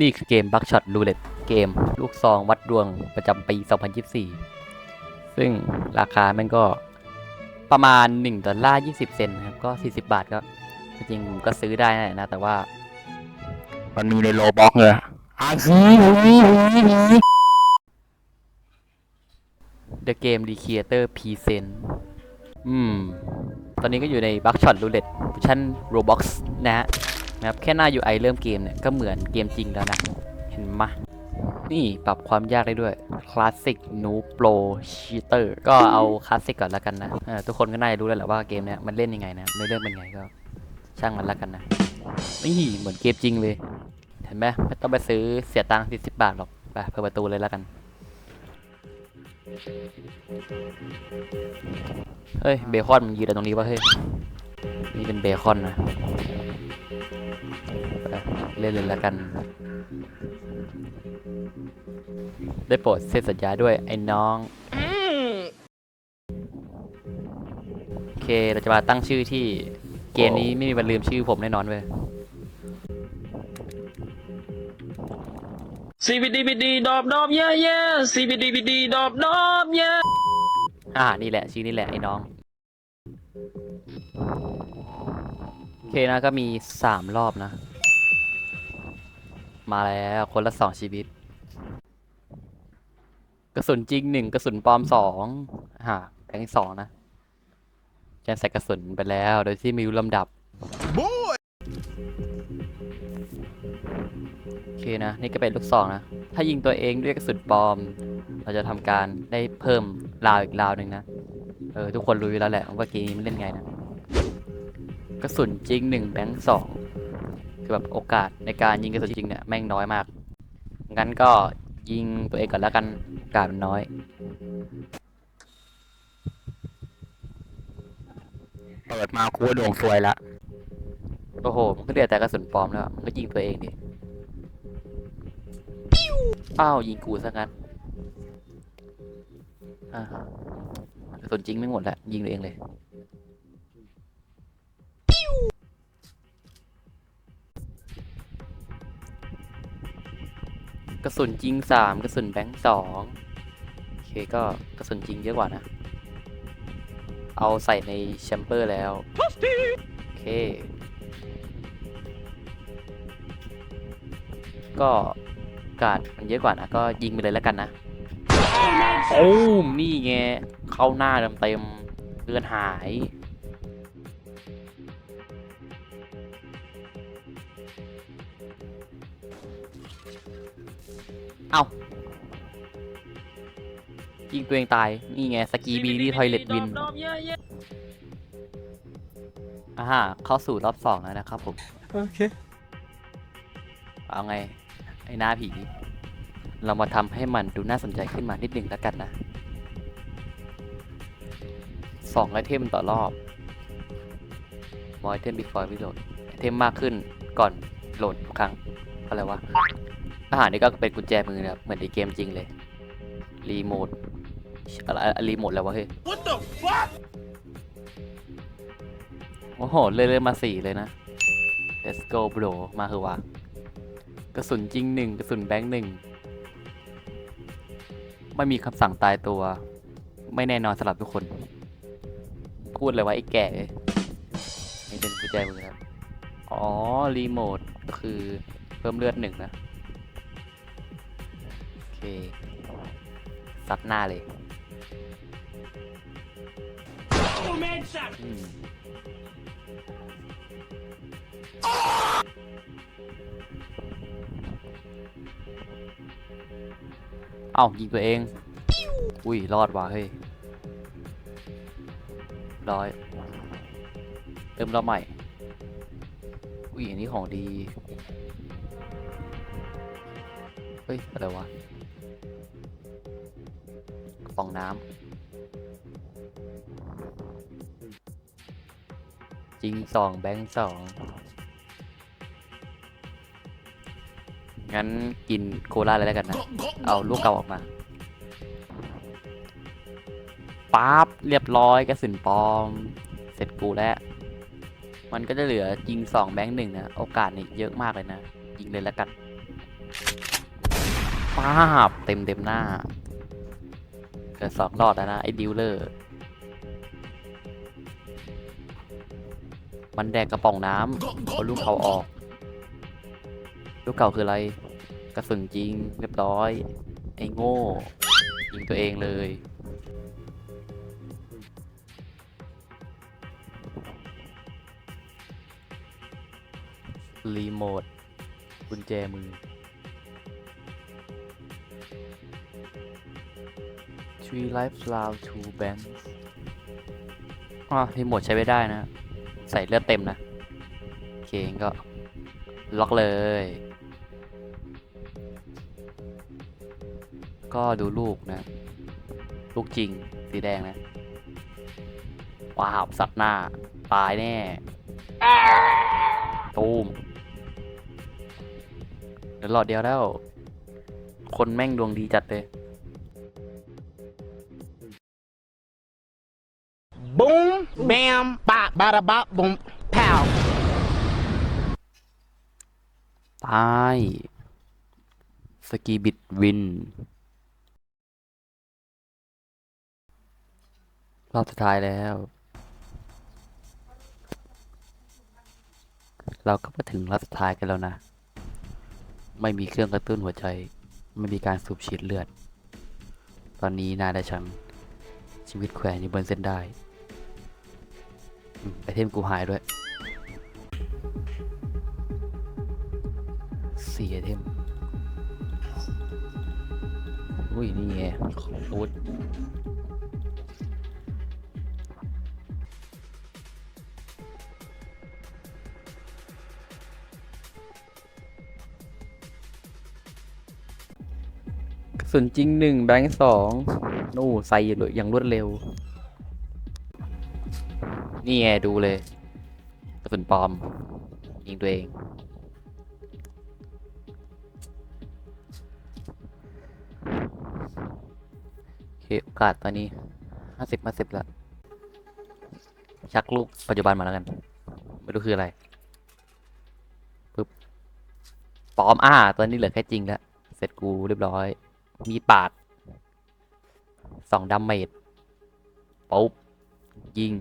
นี่คือเกมบักช็อตรูเล็ตเกม ลูกซองวัดดวงประจำปี 2024 ซึ่งราคาแมันก็ประมาณ 1 ดอลลาร์ 20 เซนต์นะครับ ก็ 40 บาทก็ จริงๆก็ซื้อได้นะ แต่ว่า มันมีในโลบ็อกเลยอาซีหูหูหู The Game Recreator Present อืม ตอนนี้ก็อยู่ในบักช็อตรูเล็ตเวอร์ชัน Roblox นะฮะ นะครับแค่หน้า UI เริ่มเกมเนี่ยก็เหมือนเกมจริงแล้วนะ เห็นมะนี่ปรับความยากได้ด้วย Classic Noob Pro Cheater ก็เอาคลาสสิกก่อนแล้วกันนะเออทุกคนก็น่าจะรู้แล้วแหละว่าเกมเนี้ยมันเล่นยังไงนะในเรื่องเป็นไงก็ช่างมันแล้วกันนะนี่เหมือนเกมจริงเลย เห็นไหมไม่ต้องไปซื้อเสียตังค์40บบาทหรอกไปเปิดประตูเลยแล้วกันเฮ้ยเบคอนมันยืนอะไรตรงนี้วะเฮ้ยนี่เป็นเบคอนนะ เล่นเลยแล้วกัน ได้โปรดเซ็นสัญญาด้วยไอ้น้องโอเคเราจะมาตั้งชื่อที่เกมนี้ไม่มีวันลืมชื่อผมแน่นอนเว้ย CBDBD ดอบดอบเย่เย่ CBDBD ดอบดอบเย่อ่านี่แหละชื่อนี่แหละไอ้น้องโอเคนะก็มีสามรอบนะ มาแล้วคนละสองชีวิต กระสุนจริงหนึ่งกระสุนปลอมสองฮะแบงค์สองนะจะใส่กระสุนไปแล้ว โดยที่ม่รู้ลำดับโอเคนะ นี่ก็เป็นลูกซองนะ ถ้ายิงตัวเองด้วยกระสุนปลอม เราจะทำการได้เพิ่มราวอีกราวหนึ่งนะ เออ ทุกคนรู้อยู่แล้วแหละว่าเกมนี้มันเล่นไงนะ กระสุนจริงหนึ่งแบงค์สอง คือแบบโอกาสในการยิงกระสุนจริงเนี่ยแม่งน้อยมาก งั้นก็ยิงตัวเองก่อนแล้วกันโอกาสมันน้อย เปิดมากูว่าดวงซวยละ โอ้โห มันก็เดือดแต่กระสุนปลอมแล้วอะมันก็ยิงตัวเองดิอ้าวยิงกูซะงั้นอ่ากระสุนจริงไม่หมดแล้วยิงตัวเองเลย ระสุนจริงสามกระสุนแบงค์สองโอเคก็กระสุนจริงเยอะกว่านะ เอาใส่ในแชมเปอร์แล้ว โอเค ก็การดมันเยอะกว่านะ ก็ยิงไปเลยแล้วกันนะ โอ้มนี่ไง เข้าหน้าเต็มๆเลือนหาย เอายิงตัวเองตาย นี่ไงสกีบีนี่ทอยเลตวินดอบเย่เย่อ่าฮะเข้าสู่รอบสองแล้วนะครับผม โอเค เอาไง ไอ้หน้าผี เรามาทำให้มันดูน่าสนใจขึ้นมานิดหนึ่งแล้วกันนะสองไอเทมต่อรอบมอไอเทม before reload ไอเทมมากขึ้นก่อนโหลดทุกครั้ง อะไรวะ อาหารนี่ก็เป็นกุญแจมือนะครับเหมือนในเกมจริงเลยรีโมทอะไรอะรีโมทแล้ววะเฮ้ย What the fuck โอ้โหเลื่อนๆมาสี่เลยนะ let's go bro มาคือวะกระสุนจริงหนึ่งกระสุนแบงค์หนึ่งไม่มีคำสั่งตายตัว ไม่แน่นอนสำหรับทุกคน พูดเลยว่าไอ้แก่เอ้ยนี่เป็นกุญแจมือครับอ๋อ รีโมทก็คือเพิ่มเลือดหนึ่งนะโอ เคซัดหน้าเลยอืมเอ้ายิงตัวเอง อุ้ย รอดว่ะเฮ้ย ร้อย เติมรอบใหม่ อุ้ย อันนี้ของดี เฮ้ย อะไรวะ ปองน้ำจริงสองแบงค์สองงั้นกินโคลาเลยแล้วกันนะ เอาลูกเก่าออกมาปั๊บเรียบร้อยกระสุนปลอม เสร็จกูแล้ว มันก็จะเหลือยิงสองแบงค์หนึ่งนะ โอกาสนี่เยอะมากเลยนะ ยิงเลยแล้วกันป้าบเต็มเต็มหน้า เกิดสองรอดแล้วนะ ไอ้ดิวเลอร์ มันแดกกระป๋องน้ำเอาลูกเขาออก ลูกเก่าคืออะไร กระสุนจริงเรียบร้อย ไอ้โง่ยิงตัวเองเลยรีโมทกุญแจมือ Three life round two banks อ๋อรีโมทใช้ไม่ได้นะ ใส่เลือดเต็มนะ โอเคงก็ ล็อกเลย ก็ดูลูกนะ ลูกจริง สีแดงนะ ว้าว สัตว์หน้า ตายแน่ ตูมเดี๋ยวหลอดเดียวแล้ว คนแม่งดวงดีจัดเลย bam, bop, bada bop, boom, pow. ตาย สกีบิดวิน รอบสุดท้ายแล้ว เราก็มาถึงรอบสุดท้ายกันแล้วนะ ไม่มีเครื่องกระตุ้นหัวใจ ไม่มีการสูบฉีดเลือด ตอนนี้นายและฉันชีวิตแขวนอยู่บนเส้นได้ ไอเทมกูหายด้วยสี่ไอเทม อุ้ย นี่ไงของอูดกระสุนจริงหนึ่งแบงค์สองนู่ใส่อย่างรวดเร็ว นี่ไงดูเลยกระสุนปลอมยิงตัวเองโอเคโอกาสตอนนี้ห้าสิบห้าสิบล้วชักลูกปัจจุบันมาแล้วกัน ไม่รู้คืออะไรปึ๊บปลอมอ่าตัวนี้เหลือแค่จริงแล้ว เสร็จกูเรียบร้อย มีดปาดสองดาเมจปุ๊บยิง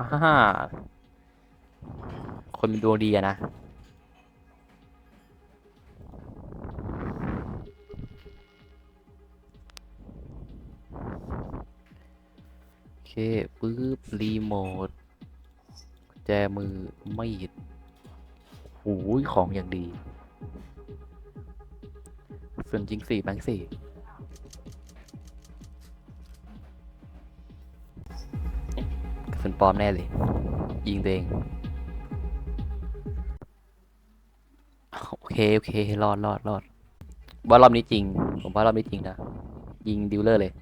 อ่าคนมีดวงดีอะนะ โอเคปึ๊บ รีโมทแจมือไม่ดหูยของอย่างดี ส่วนจริงสี่แบงค์สี่ ปลอมแน่เลย ยิงตัวเอง โอเค โอเค รอดรอดรอดว่ารอบนี้จริง ผมว่ารอบนี้จริงนะ ยิงดิวเลอร์เลย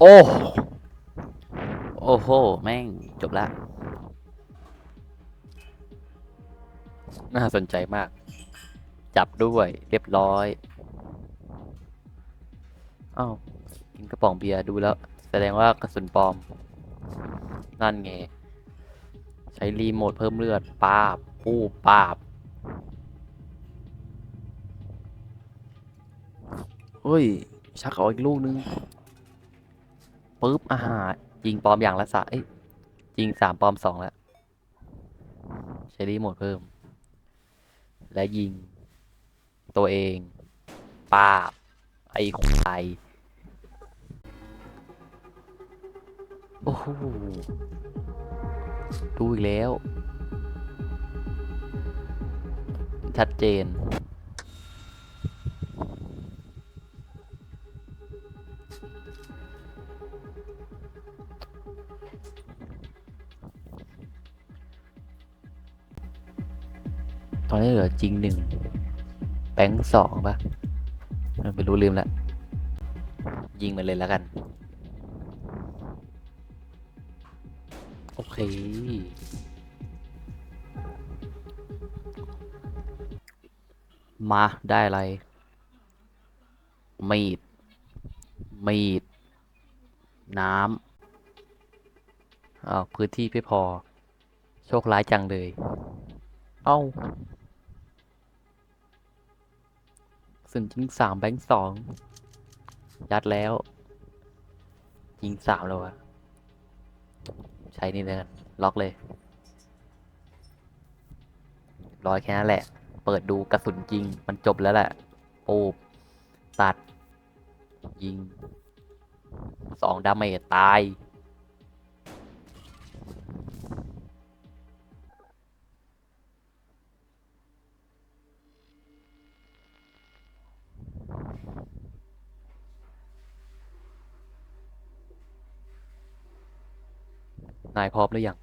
โอ้โอ้โห แม่ง จบละ น่าสนใจมาก จับด้วยเรียบร้อย อ้าว กินกระป๋องเบียร์ดูแล้ว แสดงว่ากระสุนปลอม นั่นไง ใช้รีโมทเพิ่มเลือดปาบปู้ปาบเฮ้ย ชักเอาอีกลูกนึงปุ๊บอาหารยิงปลอมอย่างละสะเอ้ยยิงสามปลอมสองแล้วใช้รีโมทเพิ่ม และยิง ตัวเองปาบไอ้ควาย โอ้โหดูอีกแล้ว ชัดเจน ตอนนี้เหลือจริงหนึ่งแบงสองปะไม่รู้ลืมละยิงมันเลยแล้วกัน โอเค มาได้อะไร มีด มีด น้ำอ้าวพื้นที่ไม่พอ โชคร้ายจังเลย เอ้าส่วนยิงสามแบงค์สองยัดแล้ว ยิงสามแล้ววะ ใช้นี่เลยกันล็อกเลยร้อยแค่นั้นแหละ เปิดดูกระสุนจริง มันจบแล้วแหละปูบตัด ยิงสองดาเมจตาย นายพร้อมหรือยัง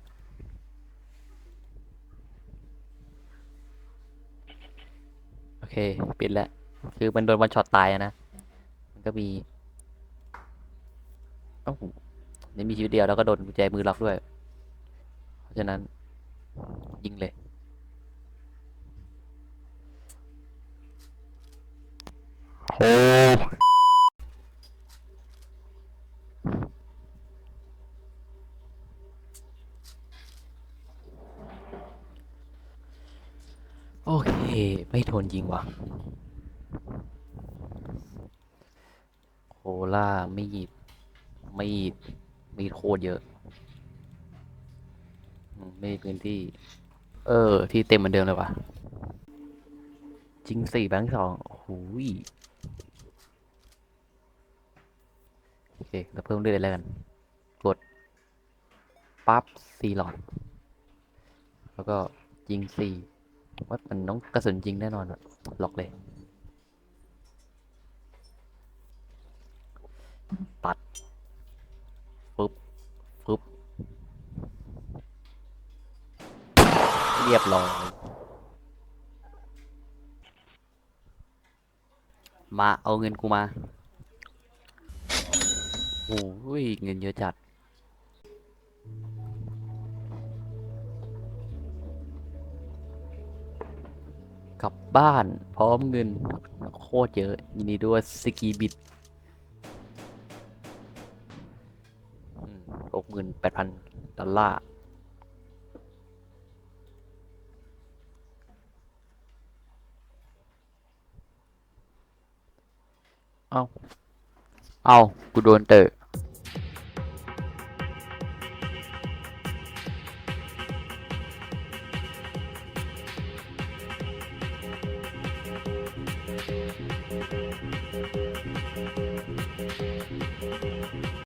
โอเค ปิดแล้ว คือมันโดนวันช็อตตายนะ มันก็มีเอ้านี่มีชีวิตเดียวแล้วก็โดนกุญแจมือล็อกด้วย เพราะฉะนั้น ยิงเลยโอ้ โอเค ไม่ทนยิงว่ะโคล่ามีดมีดมีดโคตรเยอะ ไม่มีพื้นที่ เออ ที่เต็มเหมือนเดิมเลยว่ะจริงสี่แบงค์สองโอ้โหยโอเคแล้วเพิ่มเรื่อยๆแล้วกัน กด ปั๊บสี่หลอด แล้วก็ยิงสี่ ว่ามันต้องกระสุนจริงแน่นอนอะล็อกเลย ตัดฟึบฟึบเรียบร้อย มาเอาเงินกูมา โอ้ย เงินเยอะจัด กลับบ้านพร้อมเงิน โคตรเยอะ ยินดีด้วยสกีบิดหกหมื่นแปดพันดอลลาร์เอา เอา กูโดนเตะ